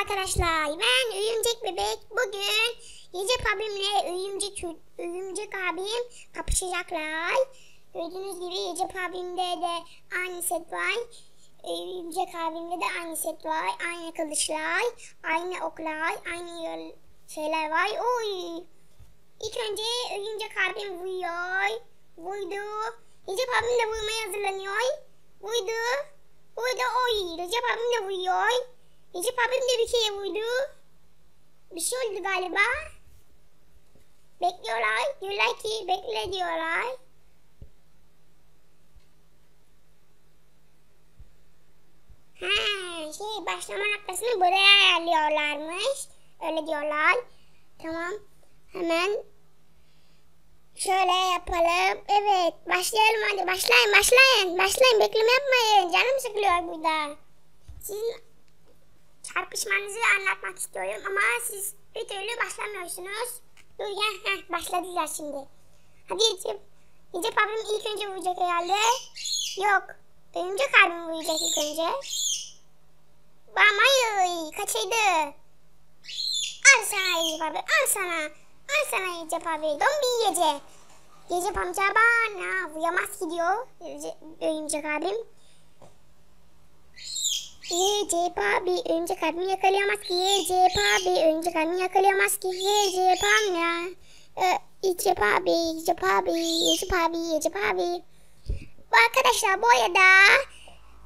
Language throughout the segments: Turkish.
arkadaşlar. Ben Örümcek Bebek. Bugün Recep abimle Örümcek, Örümcek abim kapışacaklar. Gördüğünüz gibi Recep abimde de aynı set var. Örümcek abimde de aynı set var. Aynı kılıçlar, aynı oklar, aynı şeyler var. Oy! İlk önce Örümcek abim vuruyor. Vurdu. Recep abim de vurmaya hazırlanıyor. Vurdu. Vurdu. Oy! Recep abim de vuruyor. Recep abim de bir kere vurdu. Bir şey oldu galiba. Bekliyorlar. Diyorlar ki bekle diyorlar. Ha, şey başlama noktasını buraya ayarlıyorlarmış. Öyle diyorlar. Tamam. Hemen şöyle yapalım. Evet başlayalım hadi başlayın başlayın. Başlayın bekleme yapmayın. Canım sıkılıyor burada. Sizin çarpışmanızı anlatmak istiyorum ama siz bir türlü başlamıyorsunuz. Dur ya heh, başladılar şimdi. Hadi Recep. Recep abim ilk önce vuracak herhalde. Yok. Örümcek abim vuracak ilk önce. Bam kaçırdı. Al sana Recep abi al sana. Al sana Recep abi. Dombi gece. Recep amca bana vuyamaz gidiyor. Örümcek abim. Recep abi örümcek abimi yakalayamaz ki. Recep abi örümcek abimi yakalayamaz ki. Recep amca. Ee, Recep abi, Recep abi, Recep abi, abi. Bu arkadaşlar bu arada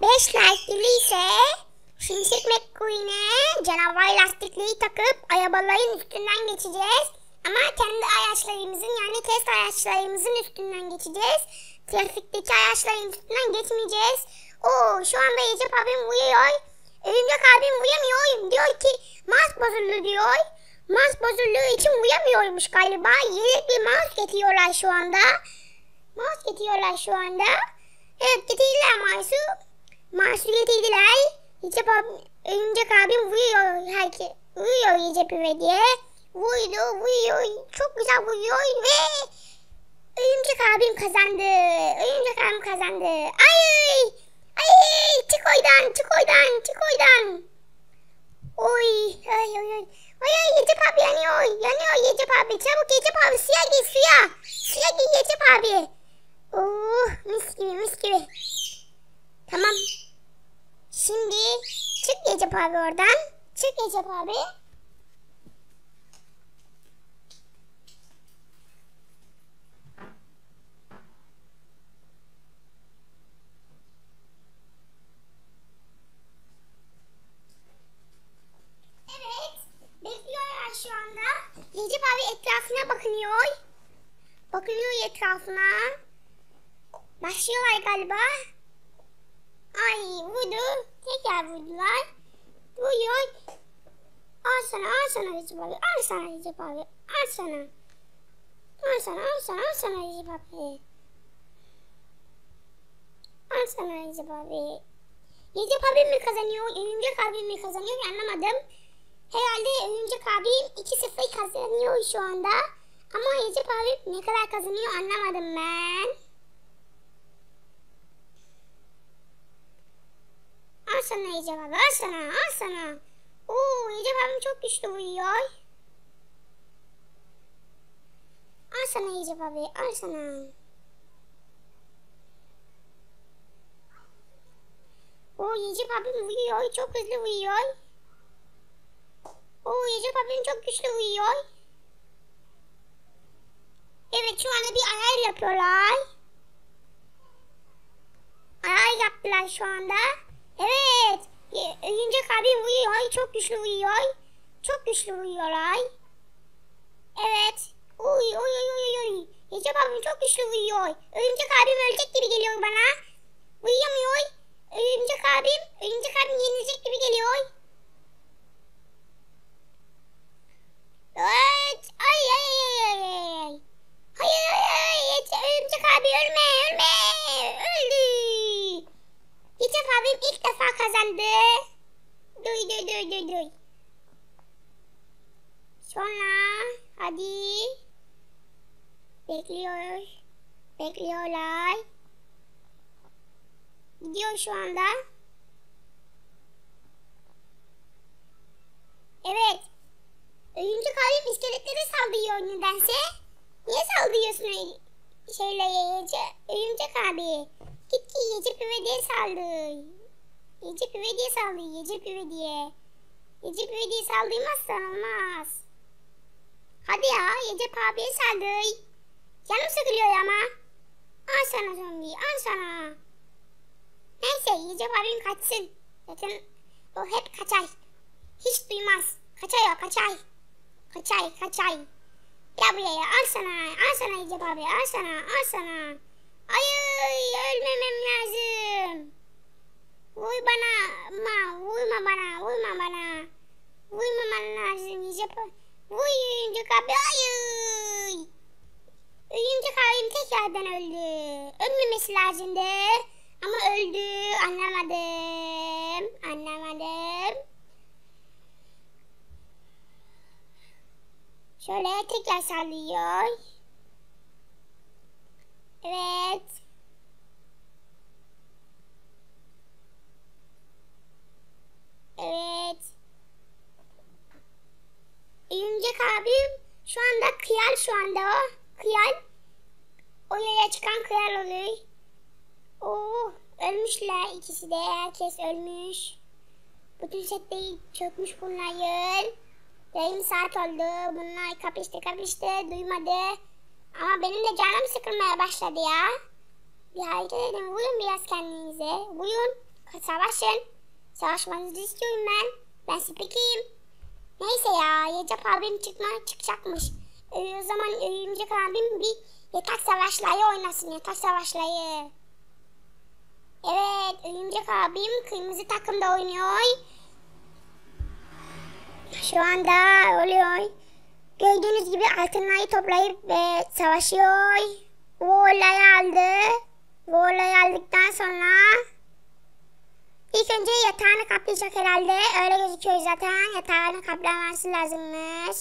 5 like gelirse Şimşek McQueen'e canavar lastikleri takıp arabaların üstünden geçeceğiz. Ama kendi araçlarımızın yani test araçlarımızın üstünden geçeceğiz. Trafikteki araçların üstünden geçmeyeceğiz. Oo şu anda Recep abim uyuyor. Örümcek abim uyamıyor. Diyor ki mouse bozuldu diyor. Mouse bozulduğu için uyamıyormuş galiba. Yeni bir mouse getiriyorlar şu anda. Mouse getiriyorlar şu anda. Evet getirdiler mouse'u. Mouse'u getirdiler. Recep abim, Örümcek abim vuruyor herkes. Vuruyor Recep diye. Vuruyor, vuruyor. Çok güzel vuruyor ve Örümcek abim kazandı. Örümcek abim kazandı. Ay! Ay! Çık oydan, çık oydan, çık oydan. Oy, ay ay ay. Ay ay Recep abi yanıyor. Yanıyor Recep abi. Çabuk Recep abi suya gir suya. Suya gir Recep abi. Oh mis gibi mis gibi. Tamam. Şimdi çık Recep abi oradan. Çık Recep abi. Evet. Bekliyorlar şu anda. Recep abi etrafına bakınıyor. Bakınıyor etrafına. Başlıyorlar galiba. Ay vurdu. Tekrar vurdular. Vuruyor. Al sana al sana Recep abi. Al sana Recep abi. Al sana. Al sana al sana al sana Recep abi. Al sana Recep abi. Recep abim mi kazanıyor? Örümcek abim mi kazanıyor? Anlamadım. Herhalde Örümcek abim 2-0 kazanıyor şu anda. Ama Recep abim ne kadar kazanıyor anlamadım ben. Al sana Recep abi al sana al sana. Oo Recep abim çok güçlü vuruyor. Al sana Recep abi al sana. Oo Recep abim vuruyor çok hızlı vuruyor. Oo Recep abim çok güçlü vuruyor. Evet şu anda bir ayar yapıyorlar. Ayar yaptılar şu anda. Evet. Örümcek abim vuruyor. Çok güçlü vuruyor. Çok güçlü vuruyorlar. Evet. Uy uy uy uy uy. Recep abim çok güçlü vuruyor. Örümcek abim ölecek gibi geliyor bana. Uyuyamıyor. Örümcek abim. Örümcek abim yenilecek gibi geliyor. bekliyorlar. Gidiyor şu anda. Evet. Örümcek abim iskeletleri saldırıyor nedense. Niye saldırıyorsun şeyle yiyece? Örümcek abi. Git ki yiyece pivediye saldır. Yiyece pivediye saldır. Yiyece pivediye. Yiyece pivediye saldırmazsan olmaz. Hadi ya Yiyece abiye saldır. Canım sıkılıyor ama. Al sana zombi. Al sana. Neyse Yiyece abim kaçsın. Zaten o hep kaçar. Hiç duymaz. Kaçay o kaçay. Kaçay kaçay. Gel buraya al sana. Al sana Recep abi al sana al sana. Ay ölmemem lazım. Vuy bana. Ma, vurma bana vurma bana. Vurmaman lazım Recep Vuy Örümcek abi ay. Örümcek abim tekrardan öldü. Ölmemesi lazımdı. Ama öldü. Anlamadım. Anlamadım. Şöyle tekrar sallıyor. Evet. Evet. Örümcek abim şu anda kıyal şu anda o. Kıyal. O yaya çıkan kıyal oluyor. Oo, ölmüşler ikisi de. Herkes ölmüş. Bütün set değil çökmüş bunlar. Yarım saat oldu. Bunlar kapıştı kapıştı. Duymadı. Ama benim de canım sıkılmaya başladı ya. Bir hareket edin. Vurun biraz kendinize. Vurun. Savaşın. Savaşmanızı istiyorum ben. Ben spikiyim. Neyse ya. Recep abim çıkma, çıkacakmış. Ee, o zaman Örümcek abim bir yatak savaşları oynasın. Yatak savaşları. Evet. Örümcek abim kırmızı takımda oynuyor. Şu anda oluyor. Gördüğünüz gibi altınları toplayıp e, savaşıyor. Bu olayı aldı. Bu olayı aldıktan sonra ilk önce yatağını kaplayacak herhalde. Öyle gözüküyor zaten. Yatağını kaplaması lazımmış.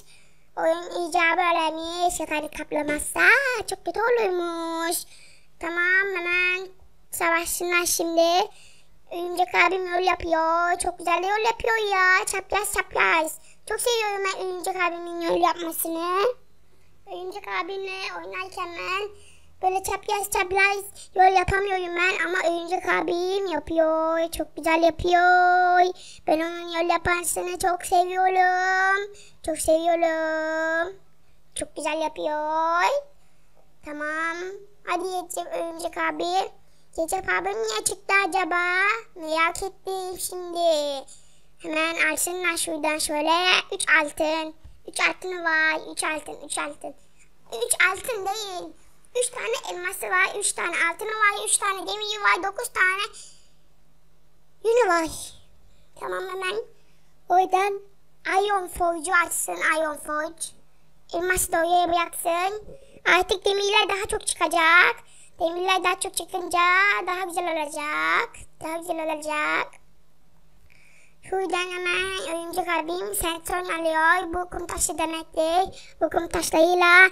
Oyun icabı öğrenmiş. Yatağını kaplamazsa çok kötü olurmuş. Tamam hemen savaşsınlar şimdi. Örümcek abim yol yapıyor. Çok güzel de yol yapıyor ya. Çapraz çapraz. Çok seviyorum ben Örümcek abimin yol yapmasını. Örümcek abimle oynarken ben böyle çapraz çapraz yol yapamıyorum ben ama Örümcek abim yapıyor. Çok güzel yapıyor. Ben onun yol yapmasını çok seviyorum. Çok seviyorum. Çok güzel yapıyor. Tamam. Hadi yetişim Örümcek abi. Recep abim niye çıktı acaba? Merak ettim şimdi. Hemen alsınlar şuradan şöyle. Üç altın. Üç altını var. Üç altın. Üç altın. Üç altın değil. Üç tane elması var. Üç tane altını var. Üç tane demiri var. Dokuz tane yünü var. Tamam hemen. Oradan Iron Forge'u açsın. Iron Forge. Elması da oraya bıraksın. Artık demirler daha çok çıkacak. Demirler daha çok çıkınca daha güzel olacak. Daha güzel olacak. Şuradan hemen oyuncak abim sentron alıyor. Bu kum taşı demektir. Bu kum taşlarıyla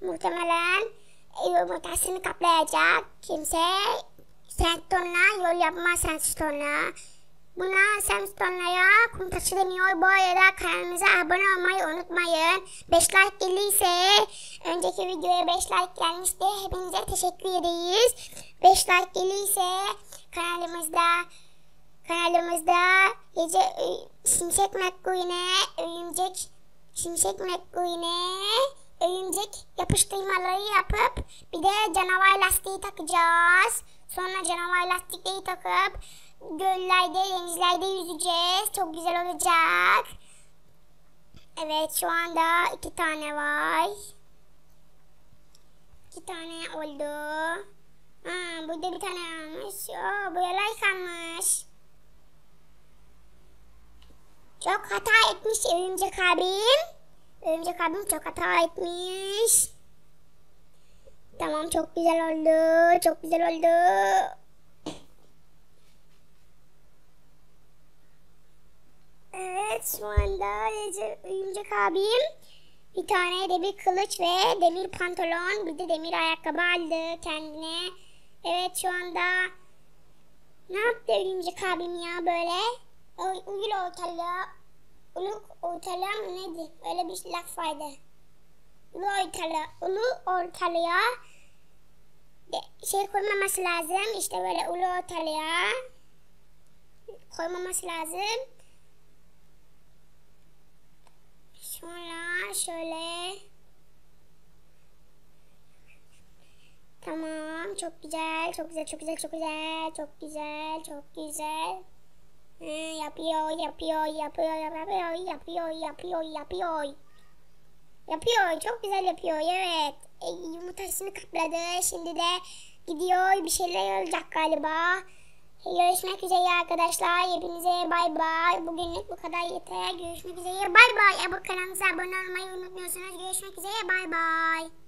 muhtemelen yumurtasını kaplayacak. Kimse sentronla yol yapmaz sentronla. Buna sandstone'lara kum taşı deniyor. Bu arada kanalımıza abone olmayı unutmayın. 5 like gelirse önceki videoya 5 like gelmişti. Hepinize teşekkür ederiz. 5 like gelirse kanalımızda kanalımızda gece Şimşek McQueen'e örümcek Şimşek McQueen'e örümcek yapıştırmaları yapıp bir de canavar lastiği takacağız. Sonra canavar lastikleri takıp göllerde, denizlerde yüzeceğiz. Çok güzel olacak. Evet şu anda iki tane var. İki tane oldu. Ha, burada bir tane almış. Oo, boyalar kalmış. Çok hata etmiş örümcek abim. Örümcek abim çok hata etmiş. Tamam çok güzel oldu. Çok güzel oldu. Evet şu anda Örümcek abim bir tane de bir kılıç ve demir pantolon bir de demir ayakkabı aldı kendine. Evet şu anda ne yaptı Örümcek abim ya böyle? Uyul ortalığa. Uluk ortalığa neydi? Öyle bir laf vardı. ulu ortalı, ulu ortalıya de- şey koymaması lazım. İşte böyle ulu ortalıya koymaması lazım. Sonra şöyle Tamam. Çok güzel. Çok güzel. Çok güzel. Çok güzel. Çok güzel. Çok güzel. Yapıyor. Yapıyor. Yapıyor. Yapıyor. Yapıyor. Yapıyor. Yapıyor. Yapıyor. Çok güzel yapıyor. Evet. E, yumurtasını kapladı. Şimdi de gidiyor. Bir şeyler olacak galiba. Görüşmek üzere arkadaşlar. Hepinize bay bay. Bugünlük bu kadar yeter. Görüşmek üzere. Bay bay. Bu kanalımıza abone olmayı unutmuyorsunuz. Görüşmek üzere. Bay bay.